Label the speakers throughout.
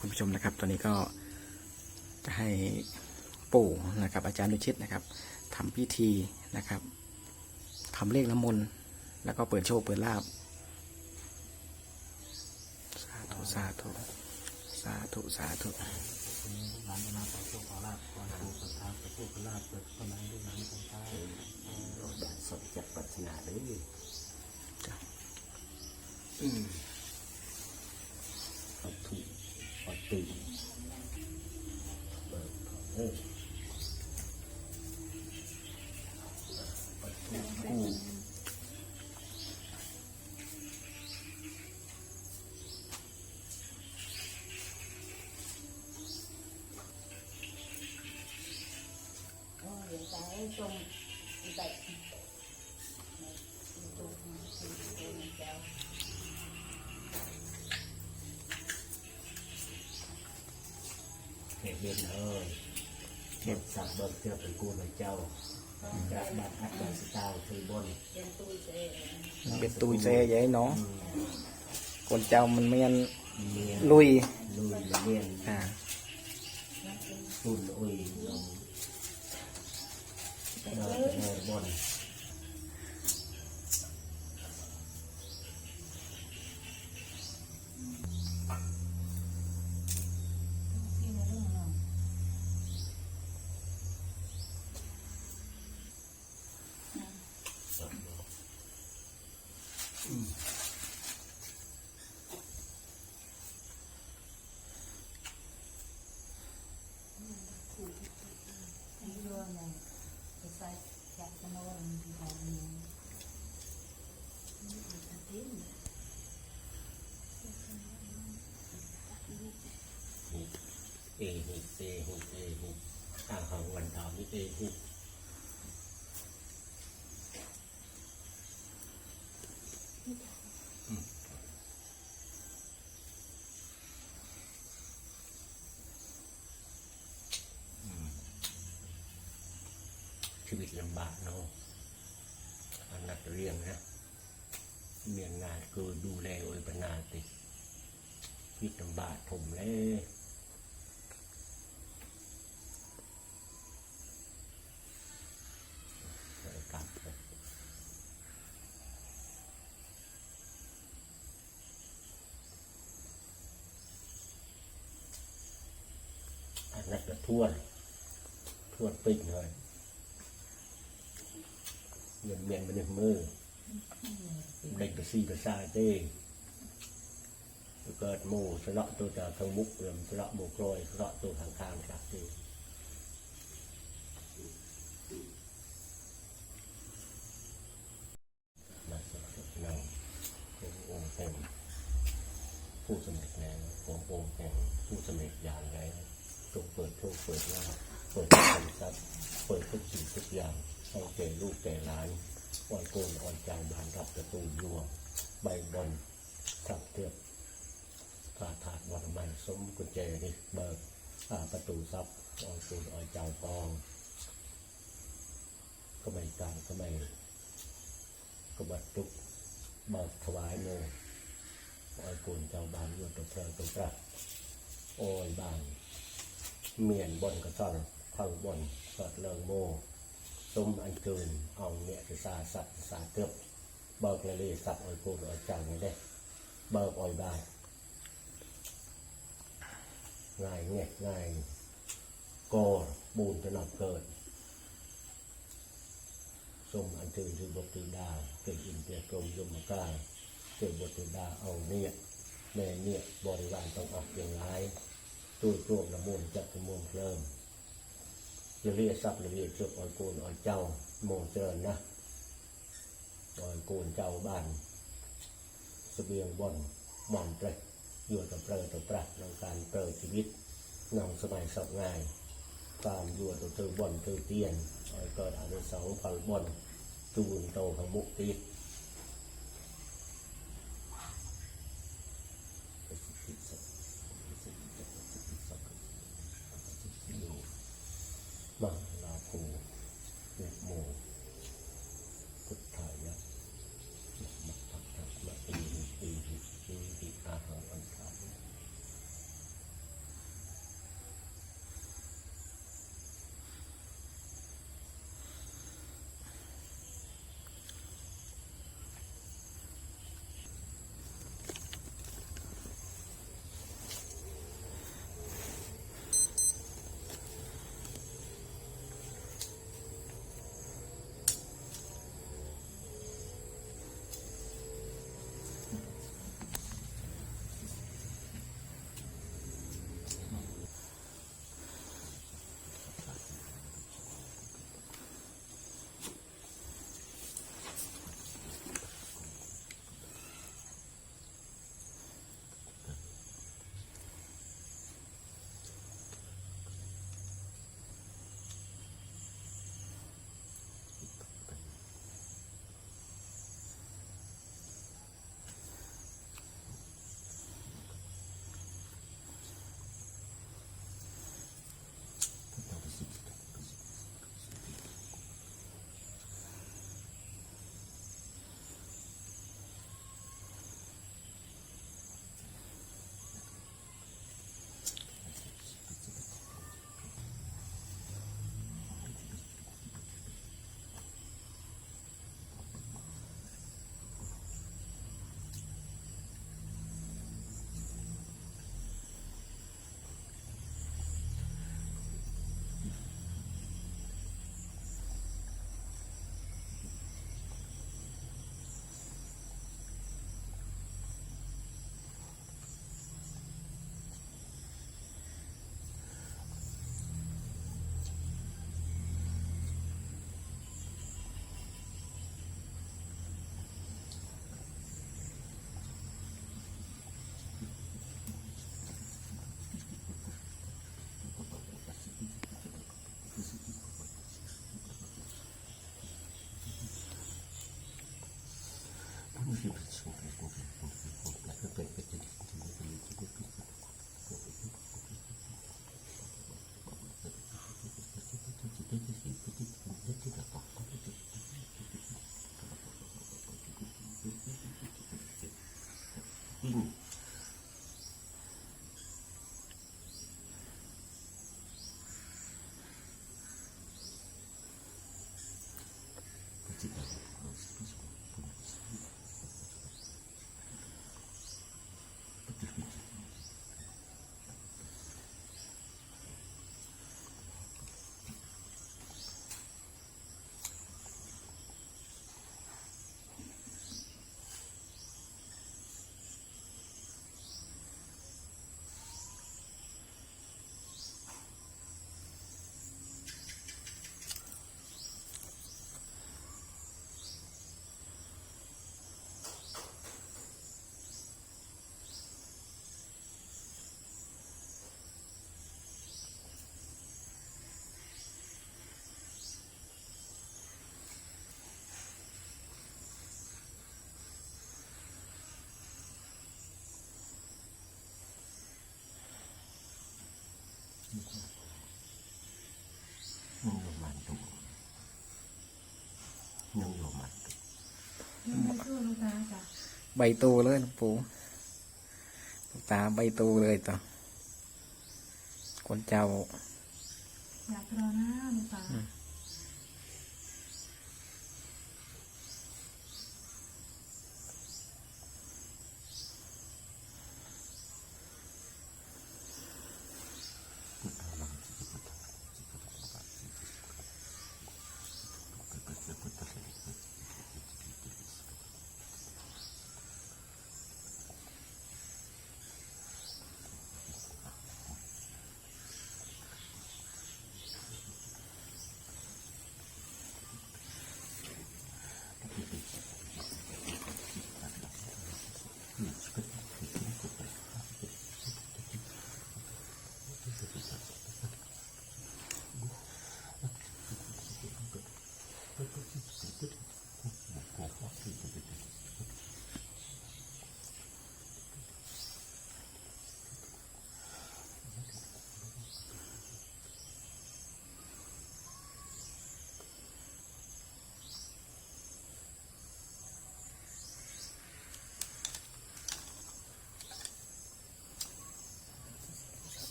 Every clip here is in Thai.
Speaker 1: คุณผู้ชมนะครับ ตอนนี้ก็จะให้ปู่นะครับ อาจารย์ดุชิตนะครับทำพิธีนะครับทำเลขน้ำมนต์แล้วก็เปิดโชคเปิดลาบสาธุสาธุสาธุสาธุ
Speaker 2: ร้านนาต่อโชคขอลาบขอถูกประตูลาบเปิดคนนั้นด้วยนั้นของท้าย
Speaker 3: ดัสดจัดปัจนาเลย
Speaker 1: จ้ะ
Speaker 3: ปัตุปัตุ เเห็นเด่นเอ้ยเห็นสักเบิกเจ้าเป็นกูเลยเจ้าจากบ้านอัดบ้านสตาวคือบน
Speaker 4: เป็นตู้เซ
Speaker 1: เบ็ดตุยเซยใหญ่เนาะคนเจ้ามันเมียน
Speaker 3: เมียน
Speaker 1: ลุย
Speaker 3: ลุยเมียน
Speaker 1: อ่า
Speaker 3: ตุนอุ้ยลงเดินไปบน
Speaker 4: ที่รวมเนี่ยจะใส่แกะกันโน่นที่ไหนเนี่ยติ้ง
Speaker 3: เอหิ เอหิ เอหิอาหังวันทามิเอหิชีวิตลำบากเนาะอันนักเรียนนะ เมียนงานคือดูแลโอยปนาติชีวิตลำบากผมเลยกลับเลย อันนั้นก็ทวนทวนปิดเลยเงินเมียนมาในมือเด็กกระซีกระซาเต้เกิดหมูสละตัวจากทางมุกเรื่มสละหมูกลอยสละตัวทางกลางครับที่มาสละนั่งขององค์แห่งผู้สำเร็จแล้วขององค์แห่งผู้สำเร็จอย่างไร จงเปิดโชคเปิดลาภเปิดทรัพย์เปิดทุกสิ่งทุกอย่างให้แก่ลูกแก่หลานอ่อนโกนอ่อนใจบานรับประตูยัวใบบอลสับเทียบกาถาดวัดใหม่สมกุญแจนี่เบิกอ่าประตูซับอ่อนโกนอ่อนเจ้าตองก็ไม่กลางก็ไม่ก็บัดตุกเบิกถวายโมอ่อนโกนเจ้าบานยัวตัวเพลตัวประโอ้ยบาน เมียนบนกระซ่อนพังบนสอดเลิงโมส้มอันเกินเอาเนี่ยจะซาสัตว์สาเกือบเบิกเลยเลยสัตว์อ้อยโกนอ้อยจังไม่ได้เบิกออยได้ง่ายเงี้ยง่ายก็บูนจะนอบเกิดส้มอันเกินคือบทตือดาเกิดอินเดียกรมยมกาเกิดบทตือดาเอาเนี่ยแม่เนี่ยบริวารต้องออกอย่างไร ตู้รวมละมุนจับขมวมเริ่มจะเรียกทรัพย์จะเรียกเชือกอ่อนโกนอ่อนเจ้าโมงเจริญนะอ่อนโกนเจ้าบ้านเสบียงบ่อนบ่อนเตรอยู่กับเปรตกับปรักในการเปิดชีวิตนองสมัยสอบง่ายการอยู่ตัวเตอบ่อนเตอเตียนอ่อยเกิดอานุสองพันบ่อนตูนโตของมุกติด นุ่ง นุ่
Speaker 4: งโรมันตุ
Speaker 5: ยังไม่สู้ลูกตาจ้ะ
Speaker 1: ใบโตเลยหลวงปู่หลวงตาใบโตเลยต่อคนเจ้า
Speaker 5: อยากรอหน้าลูกตา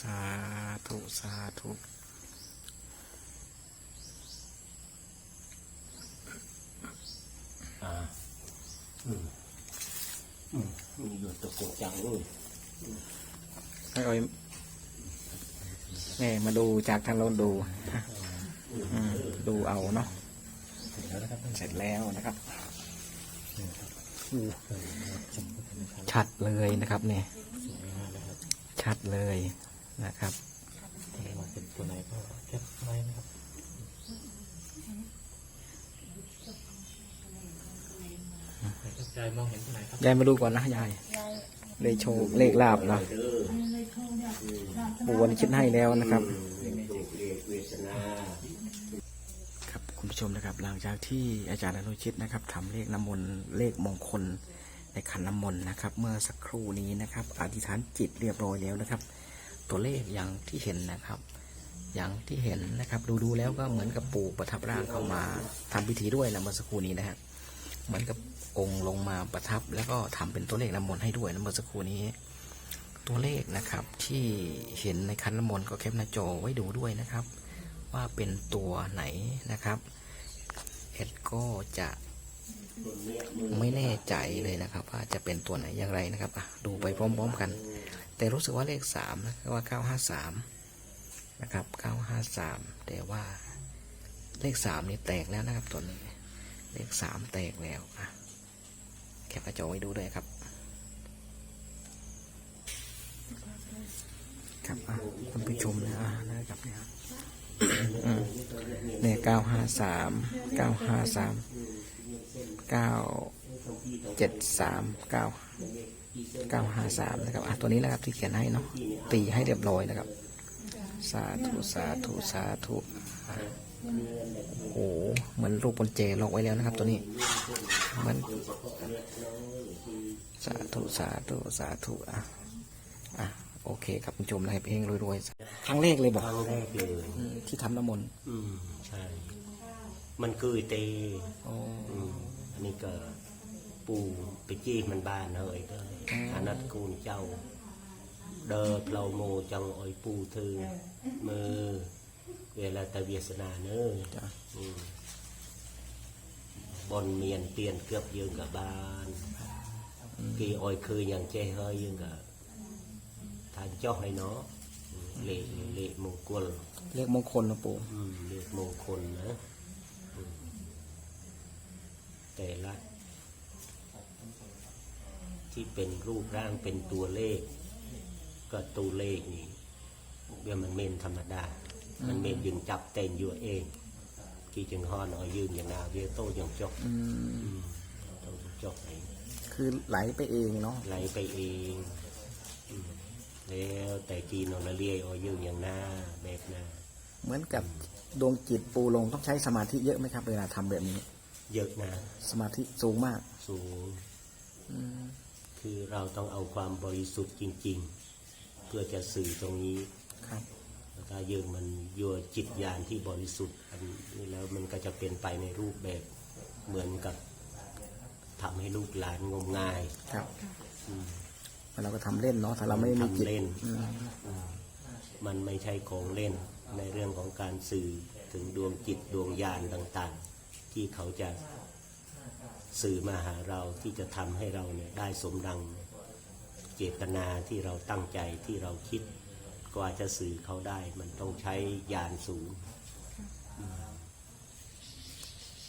Speaker 1: สาธุ สาธุ
Speaker 4: อืมอืมมีอยู่ตะโกจังเลย
Speaker 1: ให้อ้อยแม่มาดูจากทางโน้นดูดูเอาเนาะ
Speaker 2: แล้วนะครับ
Speaker 1: เสร็จแล้วนะครับชัดเลยนะครับเนี่ยชัดเลยนะครับ
Speaker 2: ว่าเป็นตัวไหนก็แคปไว้นะครับไหนครับยายมองเห็นไหนครับ
Speaker 1: ยายมาดูก่อนนะยายเลขโชว์เลขลาบนะ
Speaker 4: เด้อ
Speaker 5: อันนี้เลยโทรเนี่
Speaker 1: วันคิดให้แล้วนะครับครับคุณผู้ชมนะครับ หลังจากที่อาจารย์อนุชิตนะครับทำเลขน้ำมนต์เลขมงคลในขันน้ำมนต์นะครับ เมื่อสักครู่นี้นะครับ อธิษฐานจิตเรียบร้อยแล้วนะครับ ตัวเลขอย่างที่เห็นนะครับ อย่างที่เห็นนะครับ ดูดูแล้วก็เหมือนกับปู่ประทับร่างเข้ามาทำพิธีด้วยนะเมื่อสักครู่นี้นะฮะ เหมือนกับองค์ลงมาประทับ แล้วก็ทำเป็นตัวเลขน้ำมนต์ให้ด้วยนะเมื่อสักครู่นี้ ตัวเลขนะครับที่เห็นในคันน้ำมนต์ก็แคปหน้าจอไว้ดูด้วยนะครับ ว่าเป็นตัวไหนนะครับเอ็ดก็จะไม่แน่ใจเลยนะครับ ว่าจะเป็นตัวไหนอย่างไรนะครับดูไปพร้อมๆกัน แต่รู้สึกว่าเลขสามนะว่าเก้าห้าสามนะครับเก้าห้าสามแต่ว่าเลขสามนี่แตกแล้วนะครับตัวนี้ เลขสามแตกแล้วอะแคปหน้าจอไว้ดูด้วยครับ ครับอะคุณผู้ชมนะอะนะครับเนี่ยครับเนี่ยเก้าห้าสามเก้าห้าสามเก้าเจ็ดสามเก้าเก้าห้าสามนะครับอะตัวนี้นะครับที่เขียนให้เนาะตีให้เรียบร้อยนะครับ สาธุ สาธุ สาธุ โอ้โหเหมือนรูปบนเจล็อกไว้แล้วนะครับ ตัวนี้
Speaker 4: เมั
Speaker 1: นสาธุสาธุสาธุอะอะโอเคครับคุณผู้ชมนะให้เพลงรวยๆครั้งแรกเลยบอก
Speaker 3: ครั้งแรกเลย
Speaker 1: อืมที่ทำน้ำมนต์
Speaker 3: อืมใช่ มันคือเต
Speaker 1: โอ้
Speaker 3: อืมอันนี้ก็ปูไปจี้มันบ้านเฮยก็อานัดกูนเจ้า เดอเพลาโมจังอ้อยปูเธอมือ เวลาตะเวียสนาเนอ
Speaker 1: จ้ะ
Speaker 3: อืมบนเมียนเปลี่ยนเกือบยืนกับบ้านกีอ้อยคืออย่างเจ้เฮยยืนกับทานเจ้าให้เนาะอืมเละเละมงกุล
Speaker 1: เลขมงคลนะปู่
Speaker 3: อืมเลขมงคลนะอืมแต่ละที่เป็นรูปร่างเป็นตัวเลข ก็ตัวเลขนี่เดี๋ยวมันเมนธรรมดา มันเมนยึงจับเต้นอยู่เองกี่จึงฮอนเอายืนอย่างนาเวียโตอย่างจก
Speaker 1: อืม
Speaker 3: อืมโตอย่างจกเอง
Speaker 1: คือไหลไปเองเนาะ
Speaker 3: ไหลไปเองอืมแล้วแต่กีนอนละเลียเอายืนอย่างหน้าแบบหน้า
Speaker 1: เหมือนกับดวงจิตปูลงต้องใช้สมาธิเยอะไหมครับ เวลาทำแบบนี้
Speaker 3: เยอะนะ
Speaker 1: สมาธิสูงมาก
Speaker 3: สูงคือเราต้องเอาความบริสุทธิ์จริง ๆ เพื่อจะสื่อตรงนี้
Speaker 1: ครับ
Speaker 3: แล้ว ถ้ายืงมันยัวจิตญาณที่บริสุทธิ์อันนี้แล้วมันก็จะเป็นไปในรูปแบบเหมือนกับทำให้ลูกหลานงมงาย
Speaker 1: ครับ
Speaker 3: อืม
Speaker 1: เราก็ทำเล่นเนาะถ้าเราไม่ได้มีจิต
Speaker 3: ทำเล่น
Speaker 1: อืม
Speaker 3: มันไม่ใช่ของเล่นในเรื่องของการสื่อถึงดวงจิตดวงญาณต่างๆ ที่เขาจะสื่อมาหาเราที่จะทำให้เราเนี่ยได้สมดังเจตนาที่เราตั้งใจที่เราคิด กว่าจะสื่อเขาได้ มันต้องใช้ญาณสูง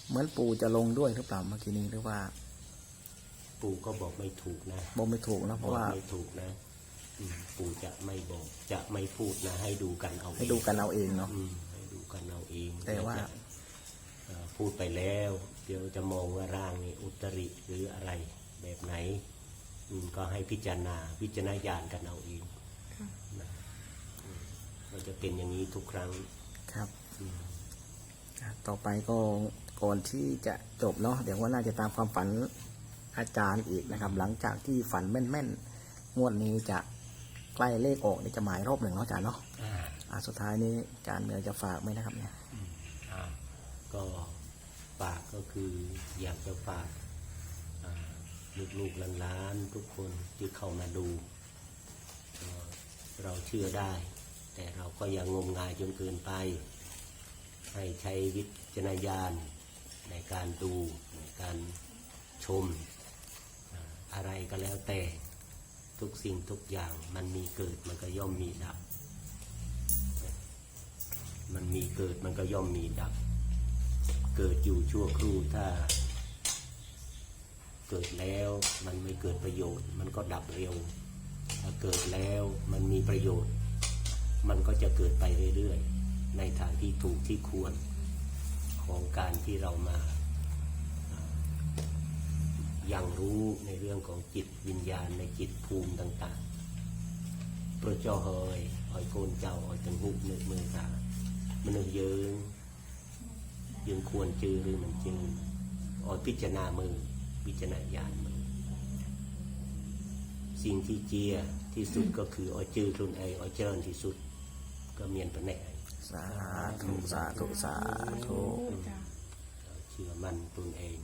Speaker 1: เหมือนปูจะลงด้วยหรือเปล่าเมื่อกี้นี้หรือว่า
Speaker 3: ปู่ก็บอกไม่ถูกนะ
Speaker 1: บอกไม่ถูกนะเพ
Speaker 3: บอ
Speaker 1: ราะ
Speaker 3: ก
Speaker 1: ว่า
Speaker 3: ไม่ถูกนะอืมปู่จะไม่บอกจะไม่พูดนะ ให้ดูกันเอาเอง
Speaker 1: ให้ดูกันเอาเองเนาะ
Speaker 3: อืมให้ดูกันเอาเอง
Speaker 1: แต่ว่า
Speaker 3: จะเอ่อพูดไปแล้ว เดี๋ยวจะมองว่าร่างนี่อุตริหรืออะไรแบบไหนอืมก็ให้พิจารณาพิจารณาญาณกันเอาเองนะอื มมันจะเป็นอย่างนี้ทุกครั้ง
Speaker 1: ครับอะต่อไปก็ก่อนที่จะจบเนาะเดี๋ยวว่าน่าจะตามความฝันอาจารย์อีกนะครับ หลังจากที่ฝันแม่นๆงวดนี้จะใกล้เลขออกนี่จะหมายรอบหนึ่งเนาะอาจารย์เนาะ
Speaker 3: อ่า
Speaker 1: อะสุดท้ายนี้อาจารย์เมียจะฝากไหมนะครับเนี่ย
Speaker 3: อ่าก็ฝากก็คืออยากจะฝากอ่าลูกๆหลานๆทุกคนที่เข้ามาดูเอ่อเราเชื่อได้ แต่เราก็อย่างงมงายจนเกินไป ให้ใช้วิจารณญาณในการดูในการชมอ่าอะไรก็แล้วแต่ทุกสิ่งทุกอย่างมันมีเกิดมันก็ย่อมมีดับ มันมีเกิดมันก็ย่อมมีดับ เกิดอยู่ชั่วครู่ถ้า เกิดแล้วมันไม่เกิดประโยชน์ มันก็ดับเร็วถ้าเกิดแล้วมันมีประโยชน์ มันก็จะเกิดไปเรื่อยๆ ในทางที่ถูกที่ควรของการที่เรามาอ่ายังรู้ในเรื่องของจิตวิญญาณในจิตภูมิต่างๆ พระเจ้าเฮยออยโกนเจ้าออยตังหุบนึกมือขามันนึกเยิงยังควรจือหรือมันจือออยพิจารณามือพิจารณาญาณมือ สิ่งที่เจียที่สุดก็คือออยจือรุนไอออยเจริญที่สุด ก็เมียนปะแหน่
Speaker 1: สาธุสาธุสาธุ
Speaker 3: เชื่อมั่นตนเอง